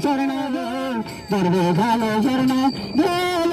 ঝর্ণা গেল ধরবে ভালো ঝর্ণা গেল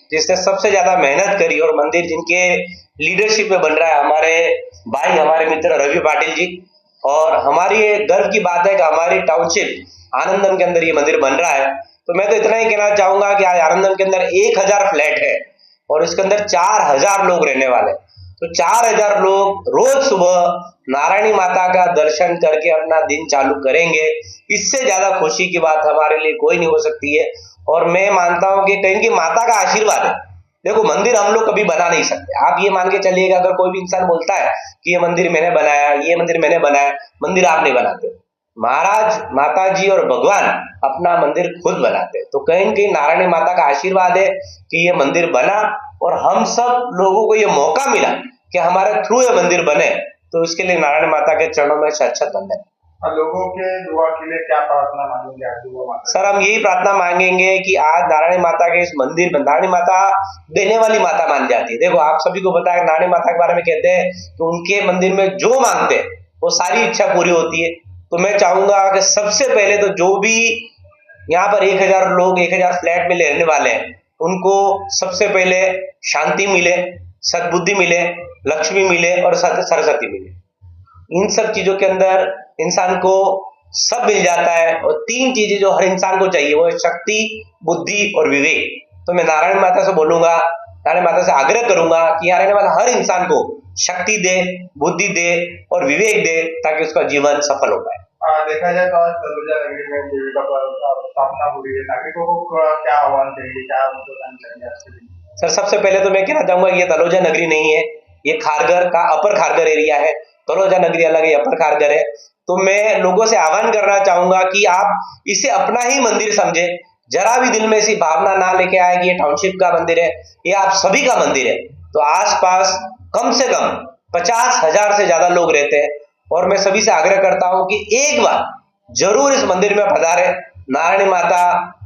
जिसने सबसे ज़्यादा मेहनत करी और मंदिर जिनके लीडरशिप में बन रहा है, हमारे भाई, हमारे मित्र रवि पाटिल जी और हमारी गर्व की बात है कि हमारी टाउनशिप आनंदम के अंदर ये मंदिर बन रहा है। तो मैं तो इतना ही कहना चाहूँगा कि आज आनंदम के अंदर एक हज़ार फ्लैट है और इसके अंदर चार हज़ार लोग रहने वाले तो चार हज़ार लोग रोज सुबह नारायणी माता का दर्शन करके अपना दिन चालू करेंगे। इससे ज़्यादा खुशी की बात हमारे लिए कोई नहीं हो सकती है। और मैं मानता हूँ कि कहीं की माता का आशीर्वाद है। देखो, मंदिर हम लोग कभी बना नहीं सकते। आप ये मान के चलिएगा, अगर कोई भी इंसान बोलता है कि ये मंदिर मैंने बनाया, ये मंदिर मैंने बनाया, मंदिर आप नहीं बनाते महाराज माता जी और भगवान अपना मंदिर खुद बनाते तो कहीं न कहीं नारायणी माता का आशीर्वाद है कि ये मंदिर बना और हम सब लोगों को ये मौका मिला कि हमारे थ्रू ये मंदिर बने। तो इसके लिए नारायण माता के चरणों में शत बंधन लोगों के दुआ के लिए क्या प्रार्थना मांगेंगे दुआ माता? सर, हम यही प्रार्थना मांगेंगे कि आज नारायणी माता के इस मंदिर में नारायणी माता देने वाली माता मान जाती है। देखो, आप सभी को बताया नारायणी माता के बारे में कहते हैं कि उनके मंदिर में जो मांगते हैं, वो सारी इच्छा पूरी होती है। तो मैं चाहूँगा कि सबसे पहले तो जो भी यहाँ पर एक हज़ार लोग, एक हज़ार फ्लैट में रहने वाले हैं, उनको सबसे पहले शांति मिले, सद्बुद्धि मिले, लक्ष्मी मिले और सरस्वती मिले। इन सब चीज़ों के अंदर इंसान को सब मिल जाता है और तीन चीज़ें जो हर इंसान को चाहिए वो है शक्ति बुद्धि और विवेक। तो मैं नारायण माता से बोलूँगा नारायण माता से आग्रह करूँगा कि नारायण माता हर इंसान को शक्ति दे बुद्धि दे और विवेक दे ताकि उसका जीवन सफल हो पाए। देखा जाए तो आज तलुजा नगरी में देवी का स्थापना हो रही है। नागरिकों को क्या आह्वान चाहिए क्या उनको चाहिए सर सबसे पहले तो मैं कहना चाहूँगा कि ये तलोजा नगरी नहीं है ये खारगर का अपर खारगर एरिया है। तलोजा नगरी अलग है अपर खारगर है। तो मैं लोगों से आह्वान करना चाहूँगा कि आप इसे अपना ही मंदिर समझे। जरा भी दिल में ऐसी भावना ना लेके आए कि ये टाउनशिप का मंदिर है, ये आप सभी का मंदिर है। तो आसपास कम से कम पचास हज़ार से ज़्यादा लोग रहते हैं। और मैं सभी से आग्रह करता हूँ कि एक बार ज़रूर इस मंदिर में पधारे। नारायणी माता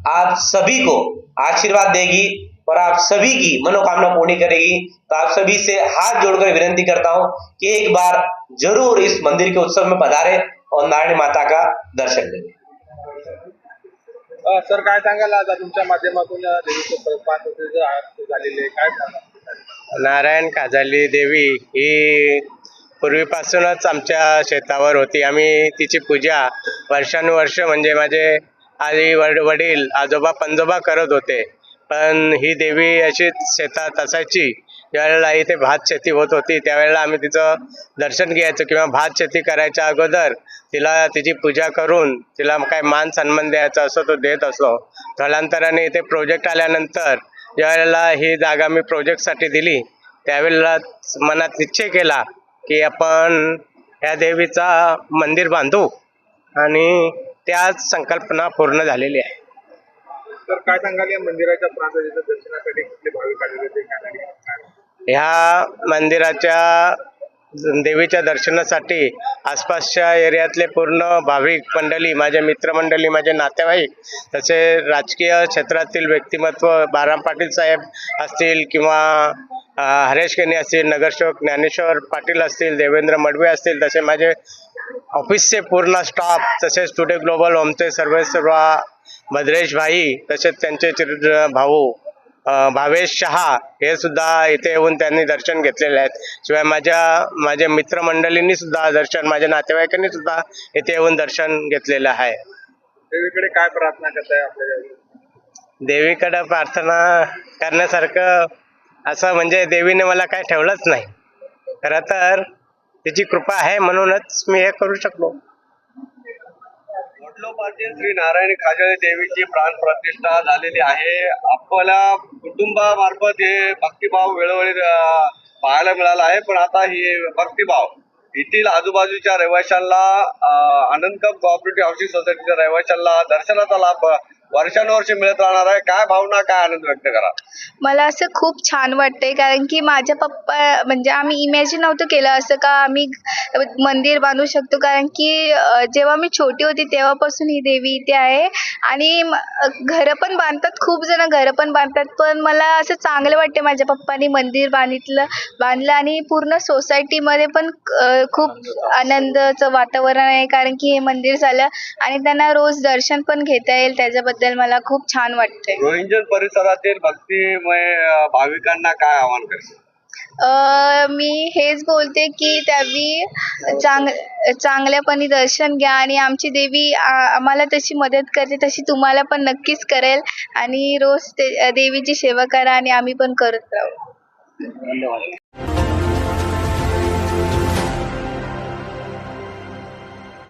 आप सभी को आशीर्वाद देगी और आप सभी की मनोकामना पूर्ण करेगी। तो आप सभी से हाथ जोड़कर विनंती करता हूँ कि एक बार जरूर इस मंदिर के उत्सव में पधारे और नारायणी माता का दर्शन करें अ, सर काय सांगाल आता तुमच्या माध्यमातून देवीचं पाच झालेली काय नारायण काजाली देवी ही पूर्वीपासूनच आमच्या शेतावर होती. आम्ही तिची पूजा वर्षानुवर्ष म्हणजे माझे आई वड वडील आजोबा पंजोबा करत होते. पण ही देवी अशीच शेतात असायची. ज्यावेळेला इथे भात शेती होत होती त्यावेळेला आम्ही तिचं दर्शन घ्यायचो किंवा भात शेती करायच्या अगोदर तिला तिची पूजा करून तिला काय मान सन्मान द्यायचा असो तो देत असो स्थलांतराने इथे प्रोजेक्ट आल्यानंतर ज्यावेळेला ही जागा मी प्रोजेक्टसाठी दिली त्यावेळेला मनात निश्चय केला की आपण या देवीचा मंदिर बांधू आणि त्याच संकल्पना पूर्ण झालेली आहे. तर काय सांगाल या मंदिराच्या प्रांताच्या दर्शनासाठी कुठले भाविक आलेले होते काय ह्या मंदिराच्या देवीच्या दर्शनासाठी आसपासच्या एरियातले पूर्ण भाविक मंडळी माझे मित्रमंडळी माझे नातेवाईक तसे राजकीय क्षेत्रातील व्यक्तिमत्व बाराम पाटील साहेब असतील किंवा अ, हरेश केने असतील नगरसेवक ज्ञानेश्वर पाटील असतील देवेंद्र मडवे असतील तसे माझे ऑफिसचे पूर्ण स्टाफ तसेच टुडे ग्लोबल होमचे सर्व सर्व भद्रेश भाई तसेच त्यांचे चिर- भाऊ भावेश शहा हे सुद्धा इथे येऊन त्यांनी दर्शन घेतलेले आहेत. शिवाय माझ्या माझ्या मित्रमंडळींनी सुद्धा दर्शन माझ्या नातेवाईकांनी सुद्धा इथे येऊन दर्शन घेतलेलं आहे. देवीकडे काय प्रार्थना करताय आपल्या देवीकडे प्रार्थना करण्यासारखं असं म्हणजे देवीने मला काय ठेवलंच नाही. खरं तर तिची कृपा आहे म्हणूनच मी हे करू शकलो. वडलोपाचे श्री नारायण खाजळे देवीची प्राण प्रतिष्ठा झालेली आहे. आपल्या कुटुंबामार्फत हे भक्तिभाव वेळोवेळी पाहायला मिळाला आहे. पण आता ही भक्तिभाव येथील आजूबाजूच्या रहिवाशांना आनंद कप कोऑपरेटिव्ह हाऊसिंग सोसायटीच्या रहिवाशांना दर्शनाचा लाभ वर्षानुवर्ष मिळत राहणार आहे. काय भावना काय आनंद व्यक्त करा. मला असं खूप छान वाटतंय कारण की माझ्या पप्पा म्हणजे आम्ही इमॅजिन नव्हतं केलं असं का आम्ही मंदिर बांधू शकतो. कारण की जेव्हा मी छोटी होती तेव्हापासून ही देवी इथे आहे. आणि म- घरं पण बांधतात खूप जण घरं पण बांधतात. पण मला असं चांगलं वाटते माझ्या पप्पानी मंदिर बांधितलं बांधलं आणि पूर्ण सोसायटीमध्ये पण खूप आनंदाचं वातावरण आहे. कारण की हे मंदिर झालं आणि त्यांना रोज दर्शन पण घेता येईल त्याच्याबद्दल. मला खूप छान वाटतंय. रोहिंजन परिसरातील भक्तिमय भाविकांना काय आवाहन करेल अ, मी हेच बोलते की त्यावी चांग चांगल्यापणे दर्शन घ्या आणि आमची देवी आ- आम्हाला तशी मदत करते तशी तुम्हाला पण नक्कीच करेल आणि रोज ते देवीची सेवा करा आणि आम्ही पण करत राहू.